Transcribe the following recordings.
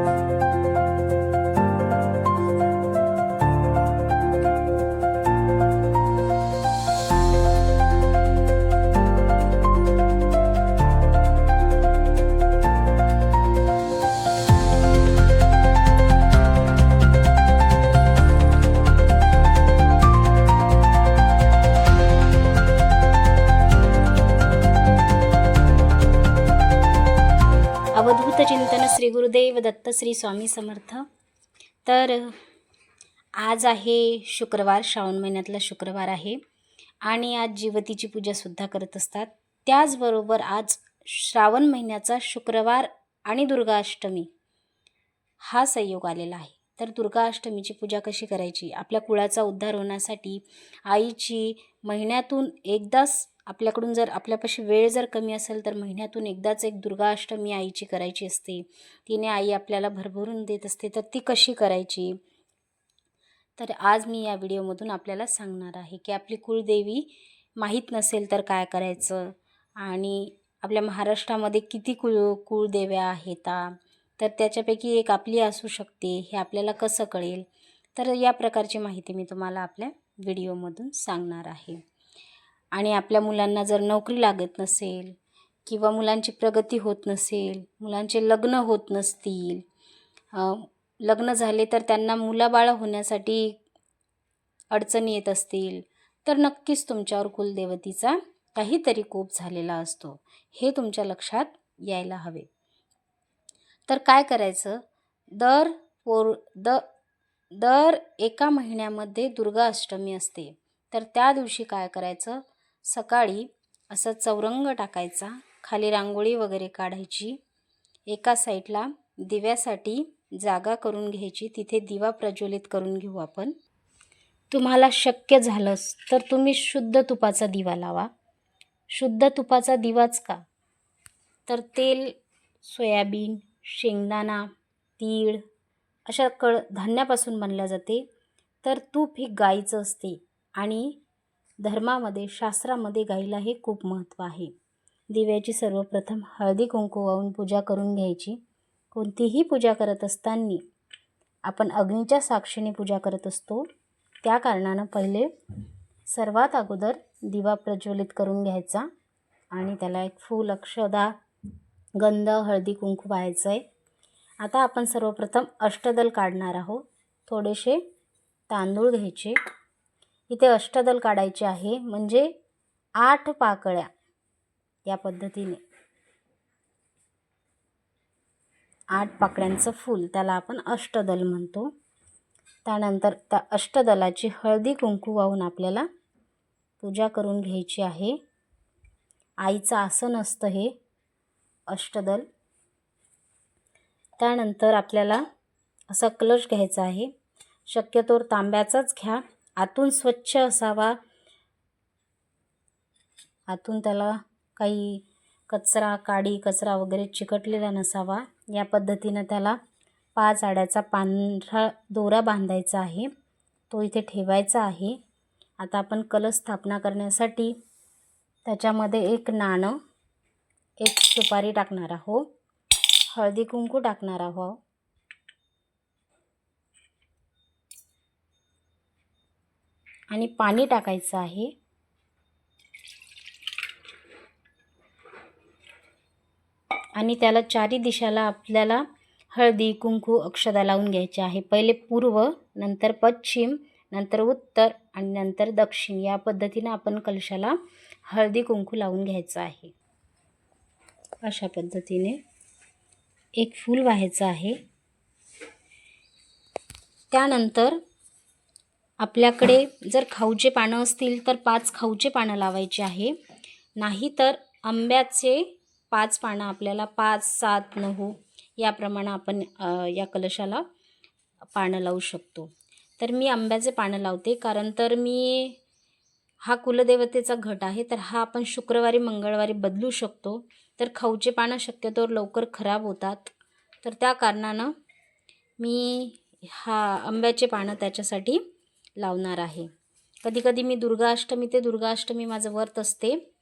Música Shri Gurudev Datta Shri Swami Samarth. तर आज आहे शुक्रवार श्रावण महिन्यातला शुक्रवार आहे आणि आज जीवतीची पूजासुद्धा करत असतात. त्याचबरोबर आज श्रावण महिन्याचा शुक्रवार आणि दुर्गाष्टमी हा संयोग आलेला आहे. तर दुर्गाष्टमीची पूजा कशी करायची? आपल्या कुळाचा उद्धार होण्यासाठी आईची महिन्यातून एकदाच आपल्याकडून जर आपल्यापाशी वेळ जर कमी असेल तर महिन्यातून एकदाच एक दुर्गाष्टमी आईची करायची असते. तिने आई आपल्याला भरभरून देत असते तर ती कशी करायची? तर आज मी या व्हिडिओमधून आपल्याला सांगणार आहे की आपली कुळदेवी माहीत नसेल तर काय करायचं आणि आपल्या महाराष्ट्रामध्ये किती कुळ कुळदेव्या आहेत तर त्याच्यापैकी एक आपली असू शकते हे आपल्याला कसं कळेल? तर या प्रकारची माहिती मी तुम्हाला आपल्या व्हिडिओमधून सांगणार आहे. आणि आपल्या मुलांना जर नोकरी लागत नसेल किंवा मुलांची प्रगती होत नसेल मुलांचे लग्न होत नसतील लग्न झाले तर त्यांना मुलाबाळं होण्यासाठी अडचणी येत असतील तर नक्कीच तुमच्यावर कुलदेवतीचा काहीतरी कोप झालेला असतो. हे तुमच्या लक्षात यायला हवे. तर काय करायचं? दर पोर द दर एका महिन्यामध्ये दुर्गा अष्टमी असते. तर त्या दिवशी काय करायचं? सकाळी असा चौरंग टाकायचा खाली रांगोळी वगैरे काढायची. एका साईडला दिव्यासाठी जागा करून घ्यायची तिथे दिवा प्रज्वलित करून घेऊ आपण. तुम्हाला शक्य झालंच तर तुम्ही शुद्ध तुपाचा दिवा लावा. शुद्ध तुपाचा दिवाच का? तर तेल सोयाबीन शेंगदाणा तीळ अशा कळ धान्यापासून बनल्या जाते. तर तूप ही गाईचं असते आणि धर्मामध्ये शास्त्रामध्ये गाईला हे खूप महत्त्व आहे. दिव्याची सर्वप्रथम हळदी कुंकू वाहून पूजा करून घ्यायची. कोणतीही पूजा करत असताना आपण अग्नीच्या साक्षीने पूजा करत असतो. त्या कारणानं पहिले सर्वात अगोदर दिवा प्रज्वलित करून घ्यायचा आणि त्याला एक फूल अक्षदा गंध हळदी कुंकू व्हायचं आहे आता आपण सर्वप्रथम अष्टदल काढणार आहोत. थोडेसे तांदूळ घ्यायचे. इथे अष्टदल काढायचे आहे. म्हणजे आठ पाकळ्या या पद्धतीने. आठ पाकळ्यांचं फूल त्याला आपण अष्टदल म्हणतो. त्यानंतर त्या अष्टदलाची हळदी कुंकू वाहून आपल्याला पूजा करून घ्यायची आहे. आईचं आसन असतं हे अष्टदल. त्यानंतर आपल्याला असा कलश घ्यायचा आहे. शक्यतो तांब्याचाच घ्या. आतून स्वच्छ असावा. आतून त्याला काही कचरा काडी कचरा वगैरे चिकटलेला नसावा. या पद्धतीनं त्याला पाच आड्याचा पांढरा दोरा बांधायचा आहे. तो इथे ठेवायचा आहे. आता आपण कलश स्थापना करण्यासाठी त्याच्यामध्ये एक नाणं एक सुपारी टाकणार आहो हळदी कुंकू टाकणार आहो आणि पाणी टाकायचं आहे. आणि त्याला चारी दिशाला आपल्याला हळदी कुंकू अक्षदा लावून घ्यायचे आहे. पहिले पूर्व नंतर पश्चिम नंतर उत्तर आणि नंतर दक्षिण. या पद्धतीनं आपण कलशाला हळदी कुंकू लावून घ्यायचं आहे. अशा पद्धतीने एक फूल व्हायचं आहे. त्यानंतर आपल्याकडे जर खाऊचे पानं असतील तर पाच खाऊचे पानं लावायचे आहे. नाही तर आंब्याचे पाच पानं आपल्याला पाच सात नऊ याप्रमाणे आपण या कलशाला पानं लावू शकतो. तर मी आंब्याचे पानं लावते. कारण तर मी हा कुलदेवतेचा घट आहे. तर हा आपण शुक्रवारी मंगळवारी बदलू शकतो. तर खाऊचे पानं शक्यतोवर लवकर खराब होतात. तर त्या कारणानं मी हा आंब्याचे पानं त्याच्यासाठी लावणार आहे. कधीकधी मी दुर्गाष्टमी ते दुर्गाष्टमी माझं व्रत असते.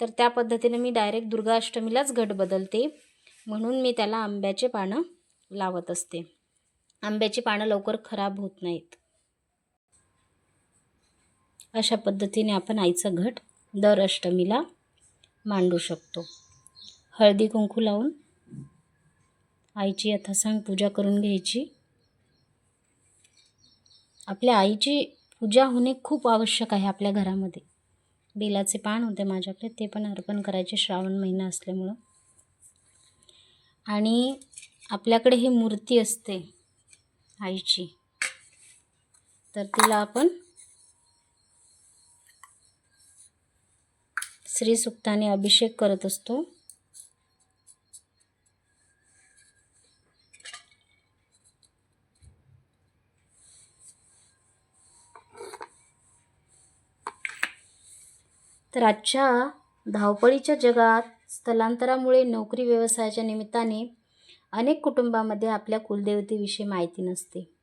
तर त्या पद्धतीने मी डायरेक्ट दुर्गाष्टमीलाच घट बदलते. म्हणून मी त्याला आंब्याचे पानं लावत असते. आंब्याची पानं लवकर खराब होत नाहीत. अशा पद्धतीने आपण आईचा घट दर अष्टमीला मांडू शकतो. हळदी कुंकू लावून आईची यथासांग पूजा करून घ्यायची. आपल्या आईची पूजा होणे खूप आवश्यक आहे आपल्या घरामध्ये. बेलाचे पान होते माझ्याकडे ते पण अर्पण करायचे श्रावण महिना असल्यामुळं. आणि आपल्याकडे ही मूर्ती असते आईची. तर तिला आपण श्रीसुक्ताने अभिषेक करत असतो. तर आजच्या धावपळीच्या जगात स्थलांतरामुळे नोकरी व्यवसायाच्या निमित्ताने अनेक कुटुंबामध्ये आपल्या कुलदेवतेविषयी माहिती नसते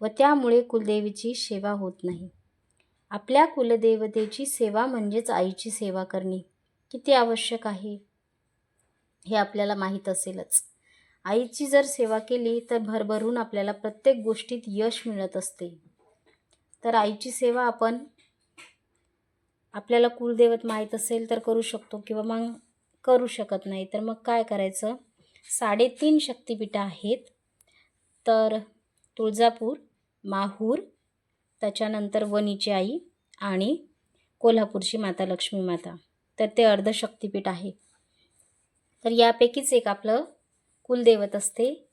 व त्यामुळे कुलदेवीची सेवा होत नाही. आपल्या कुलदेवतेची सेवा म्हणजेच आईची सेवा करणे किती आवश्यक आहे? हे आपल्याला माहीत असेलच. आईची जर सेवा केली तर भरभरून आपल्याला प्रत्येक गोष्टीत यश मिळत असते. तर आईची सेवा आपण आपल्याला कुलदैवत माहीत असेल तर करू शकतो किंवा मग करू शकत नाही. तर मग काय करायचं? साडेतीन शक्तिपीठं आहेत. तर तुळजापूर माहूर त्याच्यानंतर वनीची आई आणि कोल्हापूरची माता लक्ष्मी माता. तर ते अर्धशक्तिपीठ आहे. तर यापैकीच एक आपलं कुलदैवत असते.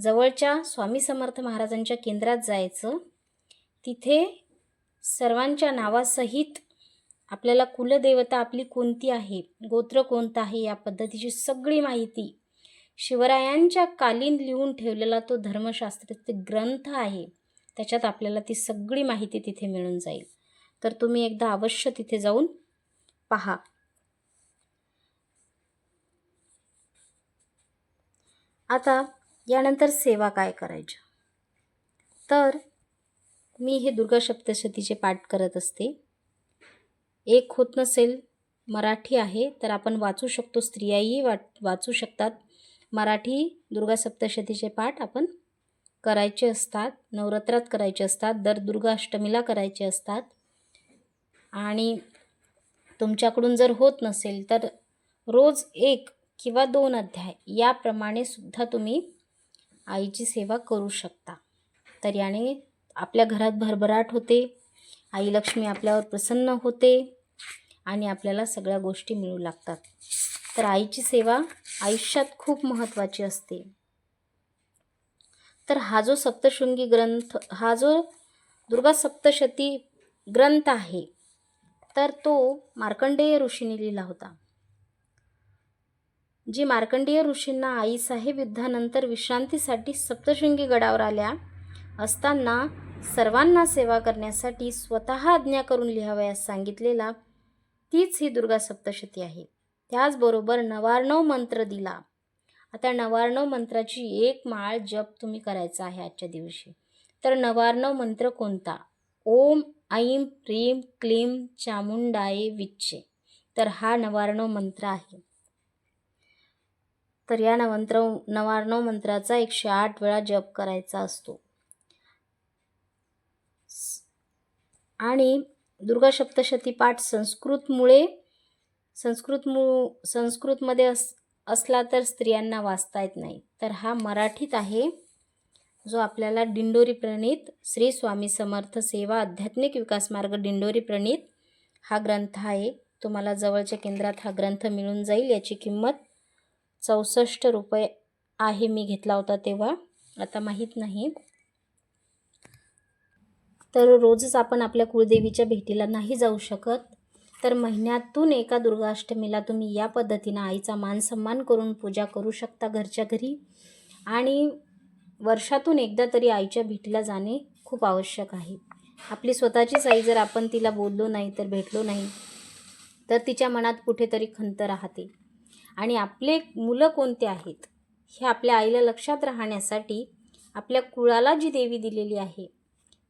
जवळच्या स्वामी समर्थ महाराजांच्या केंद्रात जायचं. तिथे सर्वांच्या नावासहित आपल्याला कुलदेवता आपली कोणती आहे? गोत्र कोणतं आहे? या पद्धतीची सगळी माहिती शिवरायांच्या कालीन लिहून ठेवलेला तो धर्मशास्त्राचे ग्रंथ आहे. त्याच्यात आपल्याला ती सगळी माहिती तिथे मिळून जाईल. तर तुम्ही एकदा अवश्य तिथे जाऊन पहा. आता यानंतर सेवा काय करायच्या तर मी हे दुर्गा सप्तशतीचे पाठ करत असते. एक होत नसेल मराठी आहे तर आपण वाचू शकतो. स्त्रियाही वा वाचू शकतात. मराठी दुर्गा सप्तशतीचे पाठ आपण करायचे असतात. नवरात्रात करायचे असतात. दर दुर्गाष्टमीला करायचे असतात. आणि तुमच्याकडून जर होत नसेल तर रोज एक किंवा दोन अध्याय याप्रमाणे सुद्धा तुम्ही आईची सेवा करू शकता. तर याने आपल्या घरात भरभराट होते. आई लक्ष्मी आपल्यावर प्रसन्न होते. आणि आपल्याला सगळ्या गोष्टी मिळू लागतात. तर आईची सेवा आयुष्यात खूप महत्त्वाची असते. तर हा जो सप्तशृंगी ग्रंथ हा जो दुर्गा सप्तशती ग्रंथ आहे तर तो मार्कंडेय ऋषीने लिहिला होता. जी मार्कंडेय ऋषींना आईसाहेब युद्धानंतर विश्रांतीसाठी सप्तशृंगी गडावर आल्या असताना सर्वांना सेवा करण्यासाठी स्वतः आज्ञा करून लिहावयास सांगितलेला तीच ही दुर्गा सप्तशती आहे. त्याचबरोबर नवार्णव मंत्र दिला. आता नवार्णव मंत्राची एक माळ जप तुम्ही करायचा आहे आजच्या दिवशी. तर नवार्णव मंत्र कोणता? ओम ऐं प्रीम क्लीम चामुंडाये विच्छे तर हा नवार्णव मंत्र आहे. तर या नवंत्र नवार्णव मंत्राचा एकशे आठ वेळा जप करायचा असतो. आणि दुर्गा सप्तशती पाठ संस्कृतमुळे संस्कृत मु संस्कृतमध्ये अस असला तर स्त्रियांना वाचता येत नाही. तर हा मराठीत आहे जो आपल्याला दिंडोरी प्रणीत श्री स्वामी समर्थ सेवा आध्यात्मिक विकास मार्ग दिंडोरी प्रणीत हा ग्रंथ आहे. तुम्हाला जवळच्या केंद्रात हा ग्रंथ मिळून जाईल. याची किंमत चौसष्ट रुपये आहे. मी घेतला होता तेव्हा. आता माहीत नाही. तर रोजच आपण आपल्या कुळदेवीच्या भेटीला नाही जाऊ शकत. तर महिन्यातून एका दुर्गाष्टमीला तुम्ही या पद्धतीनं आईचा मान सन्मान करून पूजा करू शकता घरच्या घरी. आणि वर्षातून एकदा तरी आईच्या भेटीला जाणे खूप आवश्यक आहे. आपली स्वतःचीच आई जर आपण तिला बोललो नाही तर भेटलो नाही तर तिच्या मनात कुठेतरी खंत राहते. आणि आपले मुलं कोणते आहेत हे आपल्या आईला लक्षात राहण्यासाठी आपल्या कुळाला जी देवी दिलेली आहे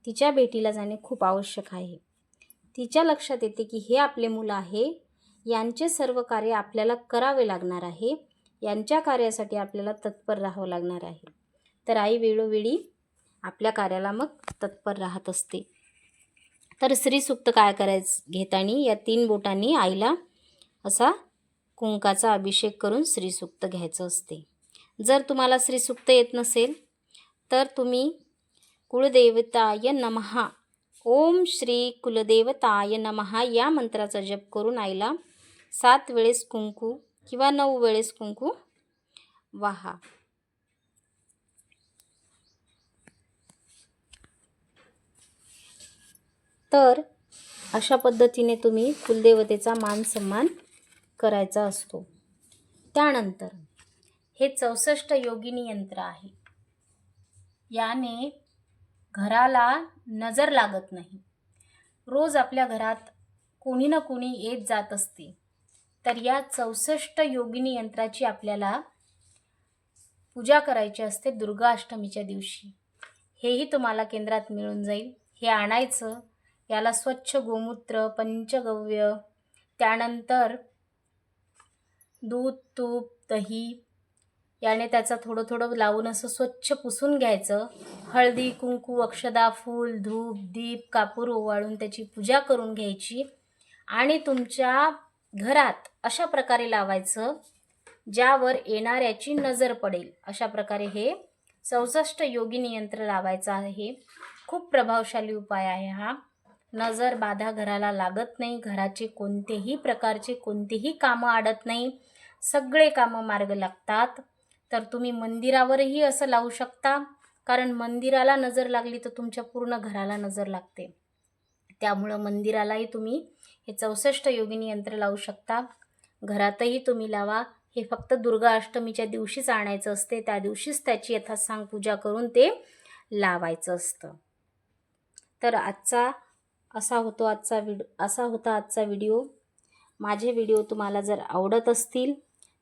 तिच्या भेटीला जाणे खूप आवश्यक आहे. तिच्या लक्षात येते की हे आपले मुलं आहे. यांचे सर्व कार्य आपल्याला करावे लागणार आहे. यांच्या कार्यासाठी आपल्याला तत्पर राहावं लागणार आहे. तर आई वेळोवेळी आपल्या कार्याला मग तत्पर राहत असते. तर श्रीसुक्त काय करायचं घेताना या तीन बोटांनी आईला असा कुंकाचा अभिषेक करून श्रीसुक्त घ्यायचं असते. जर तुम्हाला श्रीसुक्त येत नसेल तर तुम्ही कुळदेवताय नमहा ओम श्री कुलदेवताय नमहा या मंत्राचा जप करून आईला सात वेळेस कुंकू किंवा नऊ वेळेस कुंकू वाहा. तर अशा पद्धतीने तुम्ही कुलदेवतेचा मान सन्मान करायचा असतो. त्यानंतर हे चौसष्ट योगिनी यंत्र आहे. याने घराला नजर लागत नाही. रोज आपल्या घरात कोणी ना कोणी येत जात असते. तर या चौसष्ट योगिनी यंत्राची आपल्याला पूजा करायची असते दुर्गाष्टमीच्या दिवशी. हेही तुम्हाला केंद्रात मिळून जाईल. हे आणायचं याला स्वच्छ गोमूत्र पंचगव्य त्यानंतर दूध तूप दही याने त्याचा थोडं थोडं लावून असं स्वच्छ पुसून घ्यायचं. हळदी कुंकू अक्षदा फूल धूप दीप कापूर ओवाळून त्याची पूजा करून घ्यायची. आणि तुमच्या घरात अशा प्रकारे लावायचं ज्यावर येणाऱ्याची नजर पडेल. अशा प्रकारे हे चौसष्ट योगिनी यंत्र लावायचं आहे. खूप प्रभावशाली उपाय आहे हा. नजर बाधा घराला लागत नाही. घराचे कोणतेही प्रकारचे कोणतेही कामं अडत नाही. सगळे कामं मार्ग लागतात. तर तुम्ही मंदिरावरही असं लावू शकता. कारण मंदिराला नजर लागली तर तुमच्या पूर्ण घराला नजर लागते. त्यामुळं मंदिरालाही तुम्ही हे चौसष्ट योगिनी यंत्र लावू शकता. घरातही तुम्ही लावा. हे फक्त दुर्गा अष्टमीच्या दिवशीच आणायचं असते. त्या दिवशीच त्याची यथासांग पूजा करून ते लावायचं असतं. तर आजचा असा होतो आजचा व्हिड असा होता आजचा व्हिडिओ माझे व्हिडिओ तुम्हाला जर आवडत असतील